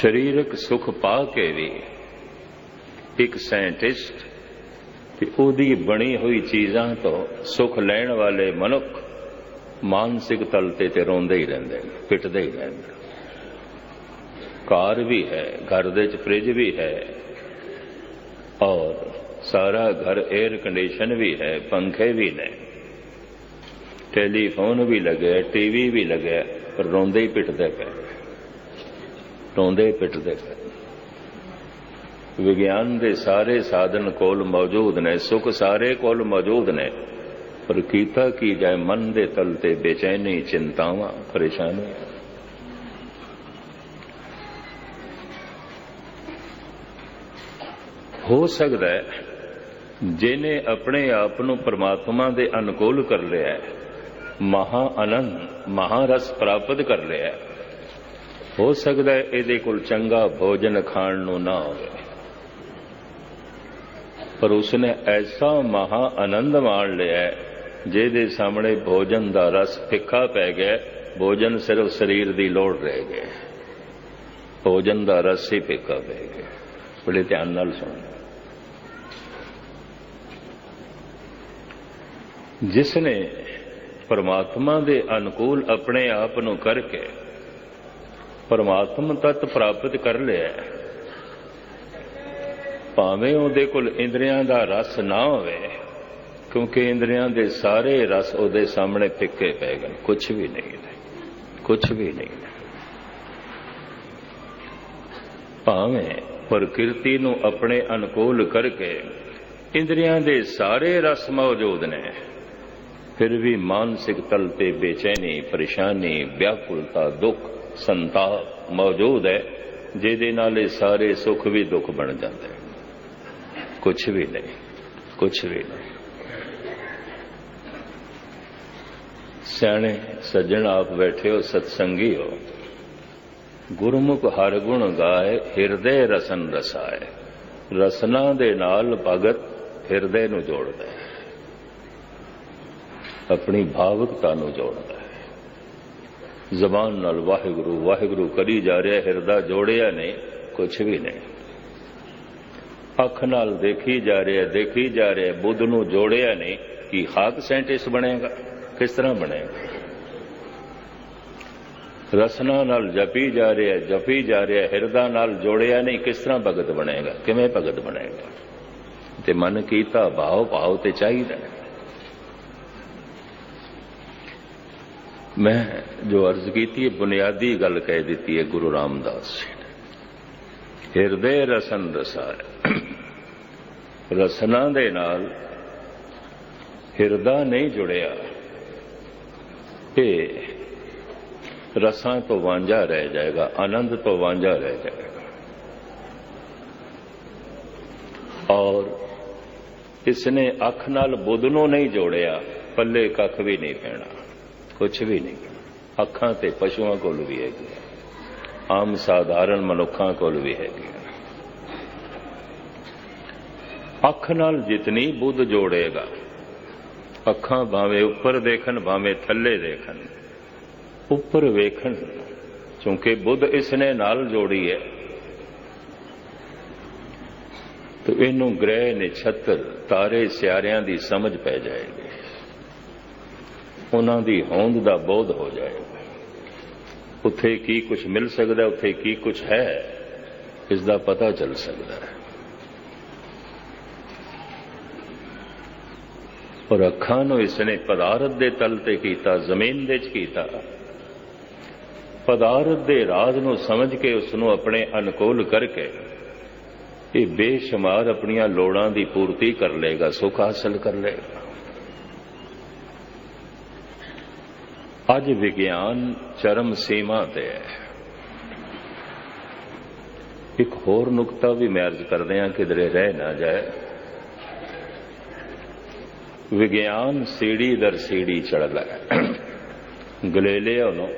ਸਰੀਰਕ ਸੁਖ ਪਾ ਕੇ ਵੀ ਇੱਕ ਸਾਇੰਟਿਸਟ ਤੇ ਉਹਦੀ ਬਣੀ ਹੋਈ ਚੀਜ਼ਾਂ ਤੋਂ ਸੁਖ ਲੈਣ ਵਾਲੇ ਮਨੁੱਖ ਮਾਨਸਿਕ ਤਲ ਤੇ ਤੇ ਰੋਂਦੇ ਹੀ ਰਹਿੰਦੇ ਨੇ, ਪਿੱਟਦੇ ਹੀ ਰਹਿੰਦੇ ਕਾਰ ਵੀ ਹੈ, ਘਰ ਦੇ ਚ ਫ੍ਰਿਜ ਵੀ ਹੈ ਔਰ ਸਾਰਾ ਘਰ 에ਅਰ ਕੰਡੀਸ਼ਨ ਵੀ ਹੈ, ਪੰਖੇ ਵੀ ਨੇ। ਟੈਲੀਫੋਨ ਵੀ ਲੱਗਿਆ ਟੀਵੀ ਵੀ ਲੱਗਿਆ ਪਰ ਰੋਂਦੇ ਹੀ ਪਿੱਟਦੇ ਪਏ ਰੋਂਦੇ ਪਿੱਟਦੇ ਪਏ। ਵਿਗਿਆਨ ਦੇ ਸਾਰੇ ਸਾਧਨ ਕੋਲ ਮੌਜੂਦ ਨੇ, ਸੁਖ ਸਾਰੇ ਕੋਲ ਮੌਜੂਦ ਨੇ, ਪਰ ਕੀਤਾ ਕੀ ਜਾਏ ਮਨ ਦੇ ਤਲ ਤੇ ਬੇਚੈਨੀ, ਚਿੰਤਾਵਾਂ, ਪਰੇਸ਼ਾਨੀਆਂ। ਹੋ ਸਕਦਾ ਹੈ ਜਿਨੇ ਆਪਣੇ ਆਪ ਨੂੰ ਪਰਮਾਤਮਾ ਦੇ ਅਨੁਕੂਲ ਕਰ ਲਿਆ ਹੈ, ਮਹਾ ਆਨੰਦ ਮਹਾਰਸ ਪ੍ਰਾਪਤ ਕਰ ਲਿਆ ਹੈ। ਹੋ ਸਕਦਾ ਹੈ ਇਹਦੇ ਕੋਲ ਚੰਗਾ ਭੋਜਨ ਖਾਣ ਨੂੰ ਨਾ ਹੋਵੇ। ਪਰ ਉਸਨੇ ਐਸਾ ਮਹਾ ਆਨੰਦ ਮਾਣ ਲਿਆ ਜਿਹਦੇ ਸਾਹਮਣੇ ਭੋਜਨ ਦਾ ਰਸ ਫਿੱਕਾ ਪੈ ਗਿਆ ਭੋਜਨ ਸਿਰਫ ਸਰੀਰ ਦੀ ਲੋੜ ਰਹਿ ਗਿਆ ਭੋਜਨ ਦਾ ਰਸ ਹੀ ਫਿੱਕਾ ਪੈ ਗਿਆ ਬੜੇ ਧਿਆਨ ਨਾਲ ਸੁਣ। ਜਿਸ ਨੇ ਪਰਮਾਤਮਾ ਦੇ ਅਨੁਕੂਲ ਆਪਣੇ ਆਪ ਨੂੰ ਕਰਕੇ ਪਰਮਾਤਮ ਤਤ ਪ੍ਰਾਪਤ ਕਰ ਲਿਆ ਭਾਵੇਂ ਉਹਦੇ ਕੋਲ ਇੰਦਰੀਆਂ ਦਾ ਰਸ ਨਾ ਹੋਵੇ, ਕਿਉਂਕਿ ਇੰਦਰੀਆਂ ਦੇ ਸਾਰੇ ਰਸ ਉਹਦੇ ਸਾਹਮਣੇ ਫਿੱਕੇ ਪੈ ਗਏ। ਕੁਝ ਵੀ ਨਹੀਂ ਨੇ ਕੁਝ ਵੀ ਨਹੀਂ ਭਾਵੇਂ ਪ੍ਰਕਿਰਤੀ ਨੂੰ ਆਪਣੇ ਅਨੁਕੂਲ ਕਰਕੇ ਇੰਦਰੀਆਂ ਦੇ ਸਾਰੇ ਰਸ ਮੌਜੂਦ ਨੇ, ਫਿਰ ਵੀ ਮਾਨਸਿਕ ਤਲ ਤੇ ਬੇਚੈਨੀ, ਪਰੇਸ਼ਾਨੀ, ਵਿਆਕੁਲਤਾ, ਦੁੱਖ ਸੰਤਾ ਮੌਜੂਦ ਹੈ, ਜਿਹਦੇ ਨਾਲ ਇਹ ਸਾਰੇ ਸੁੱਖ ਵੀ ਦੁੱਖ ਬਣ ਜਾਂਦੇ ਕੁਝ ਵੀ ਨਹੀਂ ਕੁਝ ਵੀ ਨਹੀਂ। ਸਿਆਣੇ, ਸੱਜਣ ਆਪ ਬੈਠੇ ਹੋ, ਸਤਸੰਗੀ ਹੋ। ਗੁਰਮੁਖ ਹਰ ਗੁਣ ਗਾਏ, ਹਿਰਦੇ ਰਸਨ ਰਸਾਏ। ਰਸਨਾ ਦੇ ਨਾਲ ਭਗਤ ਹਿਰਦੇ ਨੂੰ ਜੋੜਦਾ ਹੈ। ਆਪਣੀ ਭਾਵਕਤਾ ਨੂੰ ਜੋੜਦਾ ਹੈ। ਜ਼ਬਾਨ ਨਾਲ ਵਾਹਿਗੁਰੂ ਵਾਹਿਗੁਰੂ ਕਰੀ ਜਾ ਰਿਹਾ, ਹਿਰਦਾ ਜੋੜਿਆ ਨਹੀਂ ਕੁਝ ਵੀ ਨਹੀਂ। ਅੱਖ ਨਾਲ ਦੇਖੀ ਜਾ ਰਿਹਾ, ਦੇਖੀ ਜਾ ਰਿਹਾ, ਬੁੱਧ ਨੂੰ ਜੋੜਿਆ ਨਹੀਂ, ਕਿ ਹਾਕ ਸਾਇੰਟਿਸਟ ਬਣੇਗਾ, ਕਿਸ ਤਰ੍ਹਾਂ ਬਣੇਗਾ? ਰਸਨਾ ਨਾਲ ਜਪੀ ਜਾ ਰਿਹਾ, ਜਪੀ ਜਾ ਰਿਹਾ, ਹਿਰਦਾ ਨਾਲ ਜੋੜਿਆ ਨਹੀਂ, ਕਿਸ ਤਰ੍ਹਾਂ ਭਗਤ ਬਣੇਗਾ, ਕਿਵੇਂ ਭਗਤ ਬਣੇਗਾ? ਤੇ ਮਨ ਕੀਤਾ ਭਾਵ ਭਾਵ ਤੇ ਚਾਹੀਦਾ ਮੈਂ ਜੋ ਅਰਜ਼ ਕੀਤੀ ਹੈ, ਬੁਨਿਆਦੀ ਗੱਲ ਕਹਿ ਦਿੱਤੀ ਹੈ, ਗੁਰੂ ਰਾਮਦਾਸ ਜੀ ਨੇ। ਹਿਰਦੇ ਰਸਨ ਰਸਾਇ ਰਸਨਾ ਦੇ ਨਾਲ ਹਿਰਦਾ ਨਹੀਂ ਜੁੜਿਆ। ਤੇ ਰਸਾਂ ਤੋਂ ਵਾਂਝਾ ਰਹਿ ਜਾਏਗਾ, ਆਨੰਦ ਤੋਂ ਵਾਂਝਾ ਰਹਿ ਜਾਏਗਾ। ਔਰ ਇਸਨੇ ਅੱਖ ਨਾਲ ਬੁੱਧ ਨੂੰ ਨਹੀਂ ਜੋੜਿਆ, ਪੱਲੇ ਕੱਖ ਵੀ ਨਹੀਂ ਪੈਣਾ। ਕੁਝ ਵੀ ਨਹੀਂ। ਅੱਖਾਂ ਤੇ ਪਸ਼ੂਆਂ ਕੋਲ ਵੀ ਹੈਗੀ ਆਮ ਸਾਧਾਰਨ ਮਨੁੱਖਾਂ ਕੋਲ ਵੀ ਹੈਗੀ ਅੱਖ ਨਾਲ ਜਿਤਨੀ ਬੁੱਧ ਜੋੜੇਗਾ, ਅੱਖਾਂ ਭਾਵੇਂ ਉੱਪਰ ਦੇਖਣ, ਭਾਵੇਂ ਥੱਲੇ ਦੇਖਣ, ਉੱਪਰ ਵੇਖਣ, ਕਿਉਂਕਿ ਬੁੱਧ ਇਸਨੇ ਨਾਲ ਜੋੜੀ ਹੈ। ਤੇ ਇਹਨੂੰ ਗ੍ਰਹਿ ਨਛੱਤਰ ਤਾਰੇ ਸਿਆਰਿਆਂ ਦੀ ਸਮਝ ਪੈ ਜਾਏਗੀ। ਉਹਨਾਂ ਦੀ ਹੋਂਦ ਦਾ ਬੋਧ ਹੋ ਜਾਏਗਾ ਉੱਥੇ ਕੀ ਕੁਝ ਮਿਲ ਸਕਦਾ, ਉੱਥੇ ਕੀ ਕੁਝ ਹੈ ਇਸ ਦਾ ਪਤਾ ਚੱਲ ਸਕਦਾ ਹੈ। ਪਰ ਅੱਖਾਂ ਨੂੰ ਇਸਨੇ ਪਦਾਰਥ ਦੇ ਤਲ ਤੇ ਕੀਤਾ, ਜ਼ਮੀਨ ਦੇ 'ਚ ਕੀਤਾ। ਪਦਾਰਥ ਦੇ ਰਾਜ਼ ਨੂੰ ਸਮਝ ਕੇ ਉਸ ਨੂੰ ਆਪਣੇ ਅਨੁਕੂਲ ਕਰਕੇ ਇਹ ਬੇਸ਼ੁਮਾਰ ਆਪਣੀਆਂ ਲੋੜਾਂ ਦੀ ਪੂਰਤੀ ਕਰ ਲੇਗਾ ਸੁਖ ਹਾਸਲ ਕਰ ਲੇਗਾ ਅੱਜ ਵਿਗਿਆਨ ਚਰਮ ਸੀਮਾ ਤੇ ਹੈ। ਇੱਕ ਹੋਰ ਨੁਕਤਾ ਵੀ ਮੈਂ ਅਰਜ਼ ਕਰਦੇ ਹਾਂ ਕਿਧਰੇ ਰਹਿ ਨਾ ਜਾਏ। ਵਿਗਿਆਨ ਸੀੜੀ ਦਰ ਸੀੜੀ ਚੜਦਾ ਹੈ। ਗਲੇਲੀਓ ਨੂੰ,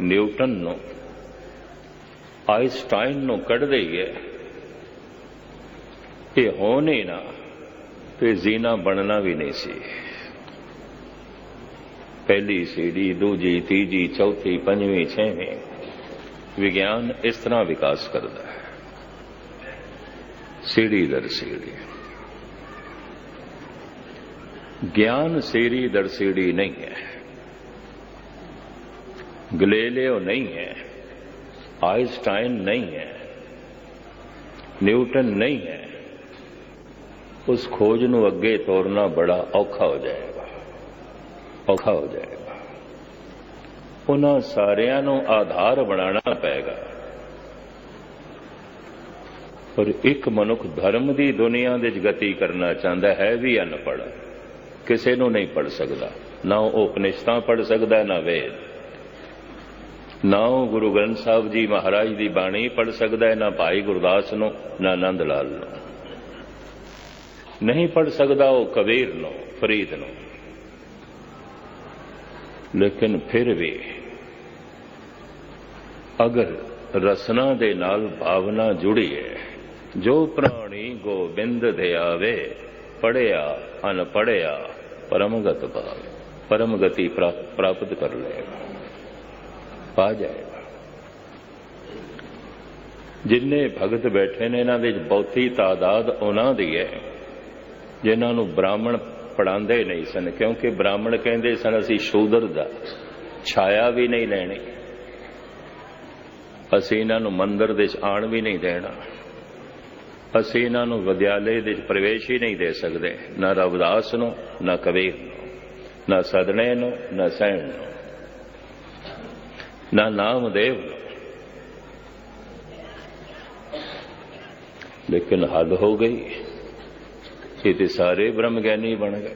ਨਿਊਟਨ ਨੂੰ ਆਇਨਸਟਾਈਨ ਨੂੰ ਕੱਢ ਦਈਏ ਇਹ ਹੋ ਨਹੀਂ ਨਾ, ਤੇ ਜ਼ੀਨਾ ਬਣਨਾ ਵੀ ਨਹੀਂ ਸੀ। ਪਹਿਲੀ ਸੀੜੀ, ਦੂਜੀ, ਤੀਜੀ, ਚੌਥੀ, ਪੰਜਵੀਂ, ਛੇਵੀਂ। ਵਿਗਿਆਨ ਇਸ ਤਰ੍ਹਾਂ ਵਿਕਾਸ ਕਰਦਾ ਹੈ। ਸੀੜੀ ਦਰ ਸੀੜੀ। ਗਿਆਨ ਸੀੜੀ ਦਰ ਸੀੜੀ ਨਹੀਂ ਹੈ। ਗਲੇਲਿਓ ਨਹੀਂ ਹੈ। ਆਇਨਸਟਾਈਨ ਨਹੀਂ ਹੈ। ਨਿਊਟਨ ਨਹੀਂ ਹੈ। ਉਸ ਖੋਜ ਨੂੰ ਅੱਗੇ ਤੋਰਨਾ ਬੜਾ ਔਖਾ ਹੋ ਜਾਏਗਾ। ਔਖਾ ਹੋ ਜਾਏਗਾ ਉਹਨਾਂ ਸਾਰਿਆਂ ਨੂੰ ਆਧਾਰ ਬਣਾਉਣਾ ਪਏਗਾ। ਪਰ ਇੱਕ ਮਨੁੱਖ ਧਰਮ ਦੀ ਦੁਨੀਆ ਦੇ ਵਿੱਚ ਗਤੀ ਕਰਨਾ ਚਾਹੁੰਦਾ ਹੈ ਵੀ ਅਨਪੜ ਕਿਸੇ ਨੂੰ ਨਹੀਂ ਪੜ ਸਕਦਾ। ਨਾ ਉਹ ਉਪਨਿਸ਼ਦਾਂ ਪੜ ਸਕਦਾ, ਨਾ ਵੇਦ। ਨਾ ਉਹ ਗੁਰੂ ਗ੍ਰੰਥ ਸਾਹਿਬ ਜੀ ਮਹਾਰਾਜ ਦੀ ਬਾਣੀ ਪੜ ਸਕਦਾ ਨਾ ਭਾਈ ਗੁਰਦਾਸ ਨੂੰ, ਨਾ ਆਨੰਦ ਲਾਲ ਨੂੰ। ਨਹੀਂ ਪੜ ਸਕਦਾ ਉਹ ਕਬੀਰ ਨੂੰ, ਫਰੀਦ ਨੂੰ। ਲੇਕਿਨ ਫਿਰ ਵੀ ਅਗਰ ਰਸਨਾ ਦੇ ਨਾਲ ਭਾਵਨਾ ਜੁੜੀ ਹੈ, ਜੋ ਪ੍ਰਾਣੀ ਗੋਬਿੰਦ ਦੇ ਆਵੇ, ਪੜਿਆ ਅਨ ਪੜਿਆ ਪਰਮਗਤ ਭਾਵ, ਪਰਮਗਤੀ ਪ੍ਰਾਪਤ ਕਰ ਲਏਗਾ ਪਾ ਜਾਏਗਾ ਜਿੰਨੇ ਭਗਤ ਬੈਠੇ ਨੇ, ਇਹਨਾਂ ਦੇ ਬਹੁਤੀ ਤਾਦਾਦ ਉਹਨਾਂ ਦੀ ਹੈ, ਜਿਨ੍ਹਾਂ ਨੂੰ ਬ੍ਰਾਹਮਣ ਪੜਾਉਂਦੇ ਨਹੀਂ ਸਨ, ਕਿਉਂਕਿ ਬ੍ਰਾਹਮਣ ਕਹਿੰਦੇ ਸਨ, ਅਸੀਂ ਸ਼ੂਦਰ ਦਾ, ਛਾਇਆ ਵੀ ਨਹੀਂ ਲੈਣੀ। ਅਸੀਂ ਇਹਨਾਂ ਨੂੰ ਮੰਦਰ ਦੇ ਵਿੱਚ ਆਣ ਵੀ ਨਹੀਂ ਦੇਣਾ। ਅਸੀਂ ਇਹਨਾਂ ਨੂੰ ਵਿਦਿਆਲੇ ਦੇ ਵਿੱਚ ਪ੍ਰਵੇਸ਼ ਹੀ ਨਹੀਂ ਦੇ ਸਕਦੇ, ਨਾ ਰਵਿਦਾਸ ਨੂੰ, ਨਾ ਕਬੀਰ ਨੂੰ, ਨਾ ਸਦਣੇ ਨੂੰ, ਨਾ ਸੈਣ ਨੂੰ, ਨਾ ਨਾਮਦੇਵ ਲੇਕਿਨ ਹੱਦ ਹੋ ਗਈ। ਇਹ ਤੇ ਸਾਰੇ ਬ੍ਰਹਮ ਗਿਆਨੀ ਬਣ ਗਏ।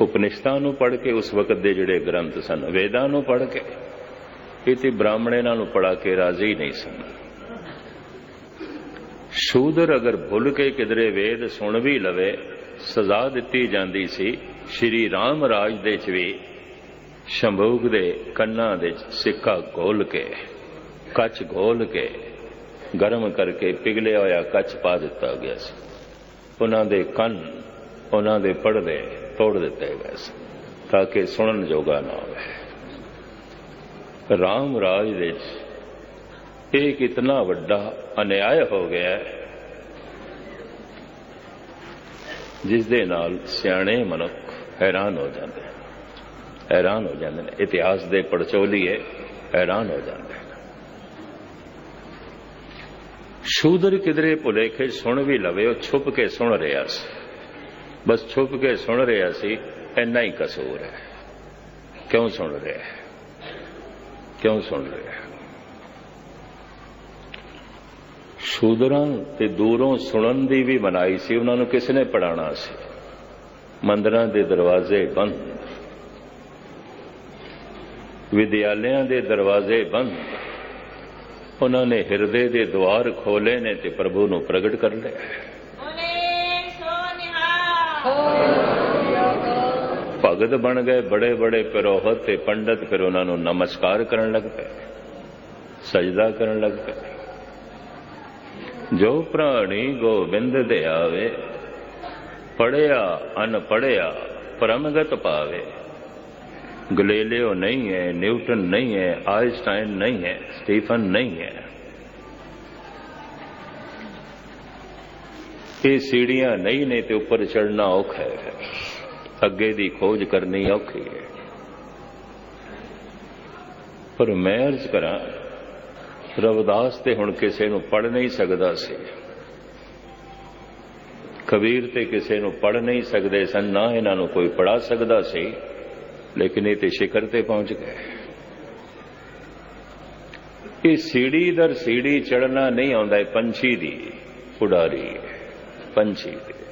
ਉਪਨਿਸ਼ਦਾਂ ਨੂੰ ਪੜ੍ਹ ਕੇ ਉਸ ਵਕਤ ਦੇ ਜਿਹੜੇ ਗ੍ਰੰਥ ਸਨ, ਵੇਦਾਂ ਨੂੰ ਪੜ੍ਹ ਕੇ, ਇਹ ਤੇ ਬ੍ਰਾਹਮਣੇ ਇਹਨਾਂ ਨੂੰ ਪੜਾ ਕੇ ਰਾਜ਼ੀ ਨਹੀਂ ਸਨ। ਸ਼ੂਦਰ ਅਗਰ ਭੁੱਲ ਕੇ ਕਿਧਰੇ ਵੇਦ ਸੁਣ ਵੀ ਲਵੇ, ਸਜ਼ਾ ਦਿੱਤੀ ਜਾਂਦੀ ਸੀ ਸ਼੍ਰੀ ਰਾਮ ਰਾਜ ਦੇ ਚ ਵੀ ਸ਼ੰਭੂਕ ਦੇ ਕੰਨਾਂ ਦੇ ਸਿੱਕਾ ਘੋਲ ਕੇ, ਕੱਚ ਘੋਲ ਕੇ ਗਰਮ ਕਰਕੇ ਪਿਘਲਿਆ ਹੋਇਆ ਕੱਚ ਪਾ ਦਿੱਤਾ ਗਿਆ ਸੀ। ਉਹਨਾਂ ਦੇ ਕੰਨ ਉਹਨਾਂ ਦੇ ਪਰਦੇ ਤੋੜ ਦਿੱਤੇ ਗਏ ਸੀ ਤਾਂ ਕਿ ਸੁਣਨ ਜੋਗਾ ਨਾ ਹੋਵੇ। ਰਾਮ ਰਾਜ ਦੇ ਇਹ ਕਿਤਨਾ ਵੱਡਾ ਅਨਿਆਇ ਹੋ ਗਿਆ ਜਿਸ ਦੇ ਨਾਲ ਸਿਆਣੇ ਮਨੁੱਖ ਹੈਰਾਨ ਹੋ ਜਾਂਦੇ। ਹੈਰਾਨ ਹੋ ਜਾਂਦੇ ਨੇ। ਇਤਿਹਾਸ ਦੇ ਪੜਚੋਲੀਏ ਹੈਰਾਨ ਹੋ ਜਾਂਦੇ ਨੇ ਸ਼ੂਦਰ ਕਿਧਰੇ ਭੁਲੇਖੇ ਸੁਣ ਵੀ ਲਵੇ ਉਹ ਛੁਪ ਕੇ ਸੁਣ ਰਿਹਾ ਸੀ ਬਸ ਛੁਪ ਕੇ ਸੁਣ ਰਿਹਾ ਸੀ ਇੰਨਾ ਹੀ ਕਸੂਰ ਹੈ ਕਿਉਂ ਸੁਣ ਰਿਹਾ ਹੈ ਕਿਉਂ ਸੁਣ ਰਿਹਾ ਹੈ ਸ਼ੂਦਰਾਂ ਤੇ ਦੂਰੋਂ ਸੁਣਨ ਦੀ ਵੀ ਮਨਾਈ ਸੀ ਉਹਨਾਂ ਨੂੰ ਕਿਸ ਨੇ ਪੜਾਣਾ ਸੀ ਮੰਦਰਾਂ ਦੇ ਦਰਵਾਜ਼ੇ ਬੰਦ ਵਿਦਿਆਲਿਆਂ ਦੇ ਦਰਵਾਜ਼ੇ ਬੰਦ ਉਹਨਾਂ ਨੇ ਹਿਰਦੇ ਦੇ ਦਵਾਰ ਖੋਲੇ ਨੇ ਤੇ ਪ੍ਰਭੂ ਨੂੰ ਪ੍ਰਗਟ ਕਰ ਲਿਆ। ਭਗਤ ਬਣ ਗਏ ਬੜੇ ਬੜੇ ਪਿਰੋਹਤ ਤੇ ਪੰਡਤ ਫਿਰ ਉਹਨਾਂ ਨੂੰ ਨਮਸਕਾਰ ਕਰਨ ਲੱਗ ਪਏ ਸਜਦਾ ਕਰਨ ਲੱਗ ਪਏ। ਜੋ ਪ੍ਰਾਣੀ ਗੋਬਿੰਦ ਦੇ ਆਵੇ ਪੜਿਆ ਅਨ ਪੜਿਆ ਪਰਮਗਤ ਪਾਵੇ। ਗਲੇਲਿਓ ਨਹੀਂ ਹੈ, ਨਿਊਟਨ ਨਹੀਂ ਹੈ ਆਇਨਸਟਾਈਨ ਨਹੀਂ ਹੈ, ਸਟੀਫਨ ਨਹੀਂ ਹੈ। ਇਹ ਸੀੜੀਆਂ ਨਹੀਂ ਨੇ ਤੇ ਉੱਪਰ ਚੜਨਾ ਔਖਾ ਹੈ। ਅੱਗੇ ਦੀ ਖੋਜ ਕਰਨੀ ਔਖੀ ਹੈ। ਪਰ ਮੈਂ ਅਰਜ਼ ਕਰਾਂ, ਰਵਿਦਾਸ ਤੇ ਹੁਣ ਕਿਸੇ ਨੂੰ ਪੜ ਨਹੀਂ ਸਕਦਾ ਸੀ। ਕਬੀਰ ਤੇ ਕਿਸੇ ਨੂੰ ਪੜ ਨਹੀਂ ਸਕਦੇ ਸਨ, ਨਾ ਇਹਨਾਂ ਨੂੰ ਕੋਈ ਪੜਾ ਸਕਦਾ ਸੀ। ਲੇਕਿਨ ਇਹ ਤੇ ਸ਼ਿਖਰ ਤੇ ਪਹੁੰਚ ਗਏ। ਇਹ ਸੀੜੀ ਦਰ ਸੀੜੀ ਚੜਨਾ ਨਹੀਂ ਆਉਂਦਾ, ਇਹ ਪੰਛੀ ਦੀ ਉਡਾਰੀ ਪੰਛੀ ਦੀ।